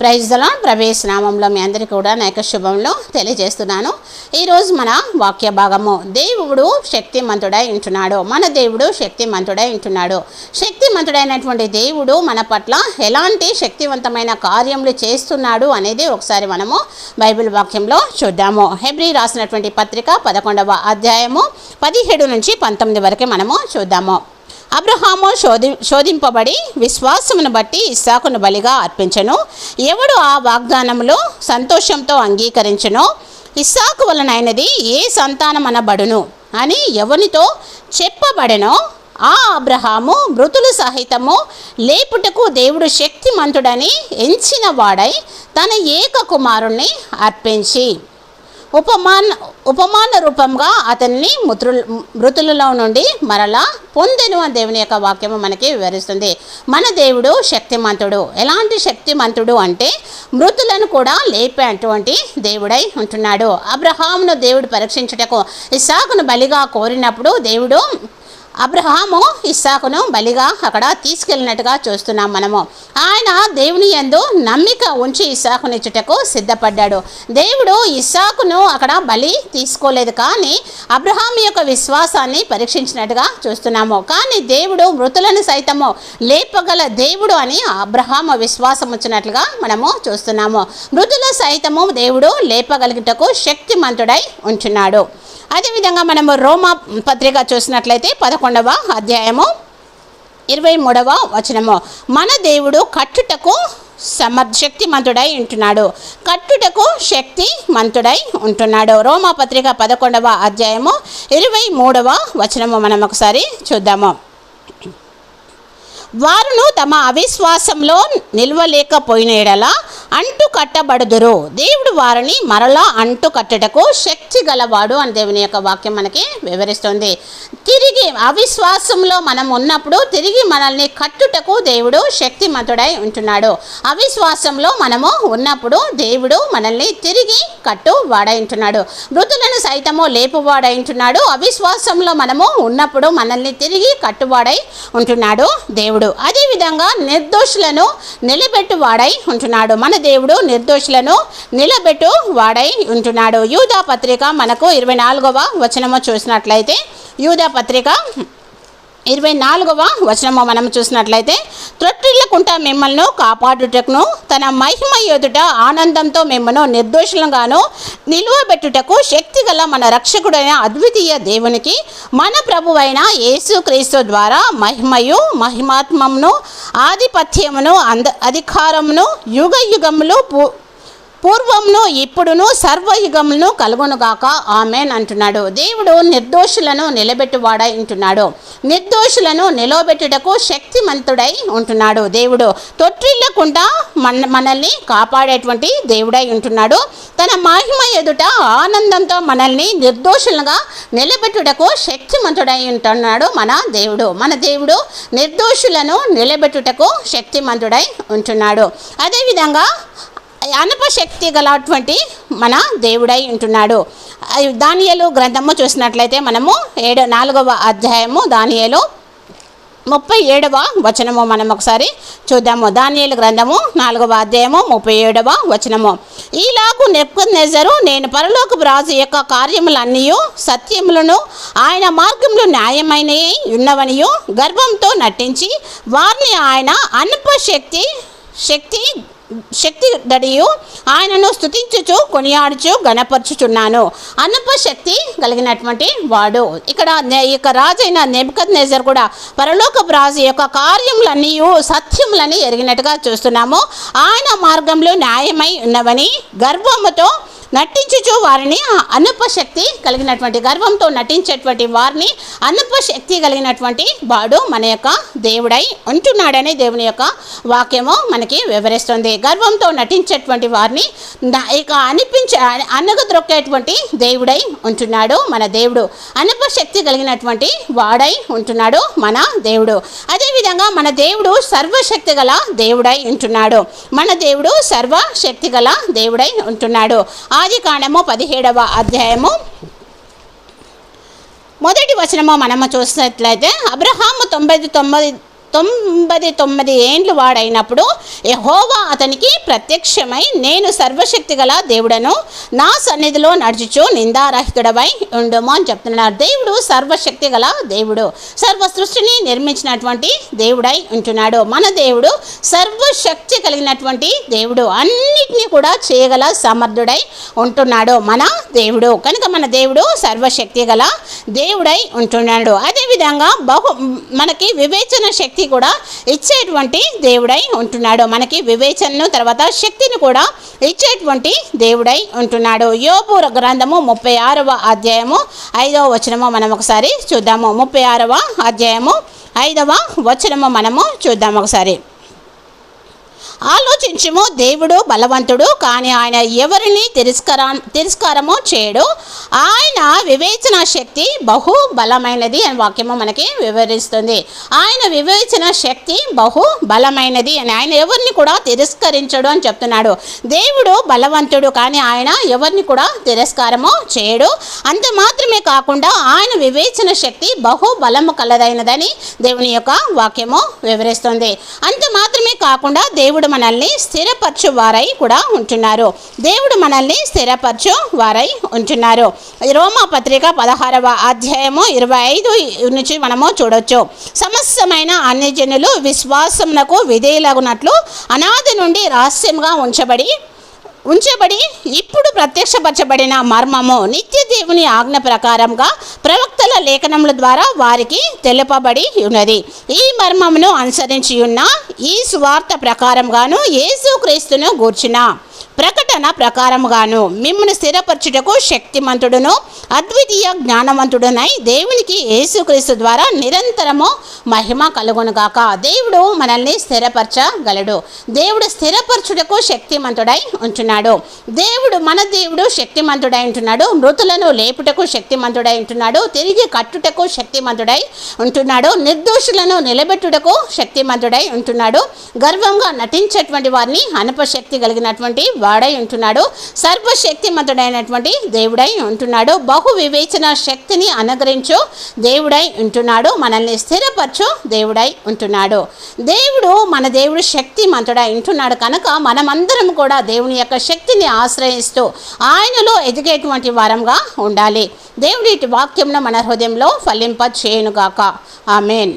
ప్రైజ్లో ప్రవేశ నామంలో మీ అందరికీ కూడా నాయక శుభంలో తెలియజేస్తున్నాను. ఈరోజు మన వాక్య భాగము. దేవుడు శక్తిమంతుడై ఉంటున్నాడు. మన దేవుడు శక్తిమంతుడై ఉంటున్నాడు. శక్తిమంతుడైనటువంటి దేవుడు మన పట్ల ఎలాంటి శక్తివంతమైన కార్యములు చేస్తున్నాడు అనేది ఒకసారి మనము బైబిల్ వాక్యంలో చూద్దాము. హెబ్రి రాసినటువంటి పత్రిక పదకొండవ అధ్యాయము పదిహేడు నుంచి పంతొమ్మిది వరకు మనము చూద్దాము. అబ్రహాము శోధి శోధింపబడి విశ్వాసమును బట్టి ఇస్సాకును బలిగా అర్పించను. ఎవడు ఆ వాగ్దానములో సంతోషంతో అంగీకరించనో ఇస్సాకు వలనైనది ఏ సంతానం అనబడును అని ఎవనితో చెప్పబడెనో ఆ అబ్రహాము మృతులు సహితము లేపుటకు దేవుడు శక్తిమంతుడని ఎంచిన వాడై తన ఏక కుమారుణ్ణి అర్పించి. ఉపమాన ఉపమాన రూపంగా అతన్ని మృతు మృతులలో నుండి మరలా పొందెను అని దేవుని యొక్క వాక్యము మనకి వివరిస్తుంది. మన దేవుడు శక్తిమంతుడు. ఎలాంటి శక్తిమంతుడు అంటే మృతులను కూడా లేపేటువంటి దేవుడై ఉంటున్నాడు. అబ్రహామును దేవుడు పరీక్షించుటకు ఇసాకును బలిగా కోరినప్పుడు దేవుడు అబ్రహాము ఇస్సాకును బలిగా అక్కడ తీసుకెళ్ళినట్టుగా చూస్తున్నాం మనము. ఆయన దేవుని యందు నమ్మిక ఉంచి ఇస్సాకునిచ్చుటకు సిద్ధపడ్డాడు. దేవుడు ఇస్సాకును అక్కడ బలి తీసుకోలేదు కానీ అబ్రహాం యొక్క విశ్వాసాన్ని పరీక్షించినట్టుగా చూస్తున్నాము. కానీ దేవుడు మృతులను సైతము లేపగల దేవుడు అని అబ్రహాము విశ్వాసం వచ్చినట్లుగా మనము చూస్తున్నాము. మృతుల సైతము దేవుడు లేపగలిగిటకు శక్తిమంతుడై ఉంచున్నాడు అదేవిధంగా మనము రోమా పత్రిక చూసినట్లయితే పదకొండవ అధ్యాయము ఇరవై మూడవ వచనము. మన దేవుడు కట్టుటకు సమర్శక్తిమంతుడై ఉంటున్నాడు. కట్టుటకు శక్తి మంతుడై ఉంటున్నాడు. రోమా పత్రిక పదకొండవ అధ్యాయము ఇరవై మూడవ వచనము మనం ఒకసారి చూద్దాము. వారును తమ అవిశ్వాసంలో నిల్వలేకపోయిన ఎడలా అంటు కట్టబడుదురు దేవుడు వారిని మరలా అంటు కట్టటకు శక్తి గలవాడు అని దేవుని యొక్క వాక్యం మనకి వివరిస్తుంది. తిరిగి అవిశ్వాసంలో మనం ఉన్నప్పుడు తిరిగి మనల్ని కట్టుటకు దేవుడు శక్తిమంతుడై ఉంటున్నాడు. అవిశ్వాసంలో మనము ఉన్నప్పుడు దేవుడు మనల్ని తిరిగి కట్టు వాడైంటున్నాడు మృతులను సైతము లేపువాడైంటున్నాడు అవిశ్వాసంలో మనము ఉన్నప్పుడు మనల్ని తిరిగి కట్టువాడై ఉంటున్నాడు దేవుడు. అదేవిధంగా నిర్దోషులను నిలబెట్టు వాడై ఉంటున్నాడు. మన దేవుడు నిర్దోషులను నిలబెట్టు వాడై ఉంటున్నాడు. యూదా పత్రిక మనకు ఇరవై నాలుగవ వచనము చూసినట్లయితే యూదా పత్రిక ఇరవై నాలుగవ వచనము మనం చూసినట్లయితే త్రొట్టిల్లకుంటా మిమ్మల్ని కాపాడుటకును తన మహిమ ఎదుట ఆనందంతో మిమ్మల్ని నిర్దోషులుగాను నిలువబెట్టుటకు శక్తి గల మన రక్షకుడైన అద్వితీయ దేవునికి మన ప్రభువైన యేసుక్రీస్తు ద్వారా మహిమయు మహిమాత్మమును ఆధిపత్యమును అంద అధికారమును యుగ యుగములు పూ పూర్వమును ఇప్పుడును సర్వయుగములను కలుగునుగాక. ఆమెన్ అంటున్నాడు. దేవుడు నిర్దోషులను నిలబెట్టువాడై ఉంటున్నాడు. నిర్దోషులను నిలబెట్టుటకు శక్తిమంతుడై ఉంటున్నాడు దేవుడు. తొట్టిల్లకుండా మన మనల్ని కాపాడేటువంటి దేవుడై ఉంటున్నాడు. తన మహిమ ఎదుట ఆనందంతో మనల్ని నిర్దోషులుగా నిలబెట్టుటకు శక్తిమంతుడై ఉంటున్నాడు మన దేవుడు. మన దేవుడు నిర్దోషులను నిలబెట్టుటకు శక్తిమంతుడై ఉంటున్నాడు. అదేవిధంగా అనపశక్తి గలటువంటి మన దేవుడై ఉంటున్నాడు. దానియలు గ్రంథము చూసినట్లయితే మనము ఏడు నాలుగవ అధ్యాయము దానియలు ముప్పై ఏడవ వచనము మనం ఒకసారి చూద్దాము. దానియలు గ్రంథము నాలుగవ అధ్యాయము ముప్పై ఏడవ వచనము. ఈలాగు నెప్పునెజరు నేను పరలోక రాజు యొక్క కార్యములన్నీ సత్యములను ఆయన మార్గంలో న్యాయమైనవి ఉన్నవనియు గర్వంతో నటించి వారిని ఆయన అనుపశక్తి శక్తి శక్తి దడియు ఆయనను స్థుతించుచు కొనియాడుచు గణపరుచుచున్నాను అన్నప శక్తి కలిగినటువంటి వాడు. ఇక్కడ నే- ఈ యొక్క రాజైన నెబద్ నేజర్ కూడా పరలోక రాజు యొక్క కార్యములన్నీ సత్యములని ఎరిగినట్టుగా చూస్తున్నాము. ఆయన మార్గంలో న్యాయమై ఉన్నవని గర్వముతో నటించుచు వారిని అనుప శక్తి కలిగినటువంటి గర్వంతో నటించేటువంటి వారిని అనుప శక్తి కలిగినటువంటి వాడు మన యొక్క దేవుడై ఉంటున్నాడని దేవుని యొక్క వాక్యము మనకి వివరిస్తుంది. గర్వంతో నటించేటువంటి వారిని ఇక అనిపించే అనగద్రొక్కేటువంటి దేవుడై ఉంటున్నాడు మన దేవుడు. అనుప శక్తి కలిగినటువంటి వాడై ఉంటున్నాడు మన దేవుడు. అదేవిధంగా మన దేవుడు సర్వశక్తి గల దేవుడై ఉంటున్నాడు. మన దేవుడు సర్వశక్తి గల దేవుడై ఉంటున్నాడు. ఆ కాండము పదిహేడవ అధ్యాయము. మొదటి వచనము మనము చూసినట్లయితే అబ్రహాము తొంభై తొమ్మిది తొంభై తొమ్మిది ఏండ్లు వాడైనప్పుడు యహోవా అతనికి ప్రత్యక్షమై నేను సర్వశక్తి గల దేవుడను నా సన్నిధిలో నడుచుచు నిందారహితుడవై ఉండుము అని చెప్తున్నాడు. దేవుడు సర్వశక్తి గల దేవుడు సర్వ సృష్టిని నిర్మించినటువంటి దేవుడై ఉంటున్నాడు. మన దేవుడు సర్వశక్తి కలిగినటువంటి దేవుడు అన్నిటినీ కూడా చేయగల సమర్థుడై ఉంటున్నాడు మన దేవుడు. కనుక మన దేవుడు సర్వశక్తి గల దేవుడై ఉంటున్నాడు. అదేవిధంగా బహు మనకి వివేచన శక్తి కూడా ఇచ్చేటువంటి దేవుడై ఉంటున్నాడు. మనకి వివేచనను తర్వాత శక్తిని కూడా ఇచ్చేటువంటి దేవుడై ఉంటున్నాడు. యోపు గ్రంథము ముప్పై ఆరవ అధ్యాయము ఐదవ వచనము మనం ఒకసారి చూద్దాము. ముప్పై ఆరవ అధ్యాయము ఐదవ వచనము మనము చూద్దాము ఒకసారి. ఆలోచించము దేవుడు బలవంతుడు కానీ ఆయన ఎవరిని తిరస్కరా తిరస్కారము చేయడు. ఆయన వివేచన శక్తి బహు బలమైనది అని వాక్యము మనకి వివరిస్తుంది. ఆయన వివేచన శక్తి బహు బలమైనది అని ఆయన ఎవరిని కూడా తిరస్కరించడు అని చెప్తున్నాడు. దేవుడు బలవంతుడు కానీ ఆయన ఎవరిని కూడా తిరస్కారము చేయడు. అంత మాత్రమే కాకుండా ఆయన వివేచన శక్తి బహు బలము కలదైనదని దేవుని యొక్క వాక్యము వివరిస్తుంది. అంత మాత్రమే కాకుండా దేవుడు మనల్ని స్థిరపరచు వారై కూడా ఉంటున్నారు. దేవుడు మనల్ని స్థిరపరచు వారై ఉంటున్నారు రోమా పత్రిక పదహారవ అధ్యాయము ఇరవై ఐదు నుంచి మనము చూడొచ్చు. సమస్తమైన అన్ని జనులు విశ్వాసమునకు విధేయులగునట్లు అనాది నుండి రహస్యంగా ఉంచబడి ఉంచబడి ఇప్పుడు ప్రత్యక్షపరచబడిన మర్మము నిత్య దేవుని ఆజ్ఞ ప్రకారంగా ప్రవక్తల లేఖనముల ద్వారా వారికి తెలుపబడి ఉన్నది. ఈ మర్మమును అనుసరించి ఉన్న ఈ సువార్త ప్రకారంగాను యేసుక్రీస్తును గూర్చిన ప్రకటన ప్రకారముగాను. మిమ్మల్ని స్థిరపరచుటకు శక్తిమంతుడును అద్వితీయ జ్ఞానవంతుడునై దేవునికి యేసుక్రీస్తు ద్వారా నిరంతరము మహిమ కలుగునుగాక దేవుడు మనల్ని స్థిరపరచగలడు. దేవుడు స్థిరపరచుటకు శక్తిమంతుడై ఉంటున్నాడు. దేవుడు మన దేవుడు శక్తిమంతుడై ఉంటున్నాడు. మృతులను లేపుటకు శక్తిమంతుడై ఉంటున్నాడు. తిరిగి కట్టుటకు శక్తిమంతుడై ఉంటున్నాడు. నిర్దోషులను నిలబెట్టుటకు శక్తిమంతుడై ఉంటున్నాడు. గర్వంగా నటించేటువంటి వారిని అనపశక్తి కలిగినటువంటి వాడై ఉంటున్నాడు సర్వశక్తిమంతుడైనటువంటి దేవుడై ఉంటున్నాడు. బహు వివేచన శక్తిని అనుగ్రహించు దేవుడై ఉంటున్నాడు. మనల్ని స్థిరపరచు దేవుడై ఉంటున్నాడు. దేవుడు మన దేవుడు శక్తిమంతుడై ఉంటున్నాడు కనుక మనమందరం కూడా దేవుని యొక్క శక్తిని ఆశ్రయిస్తూ ఆయనలో ఎదిగేటువంటి వారంగా ఉండాలి. దేవుడి వాక్యంను మన హృదయంలో ఫలింప చేయనుగాక ఆమెన్.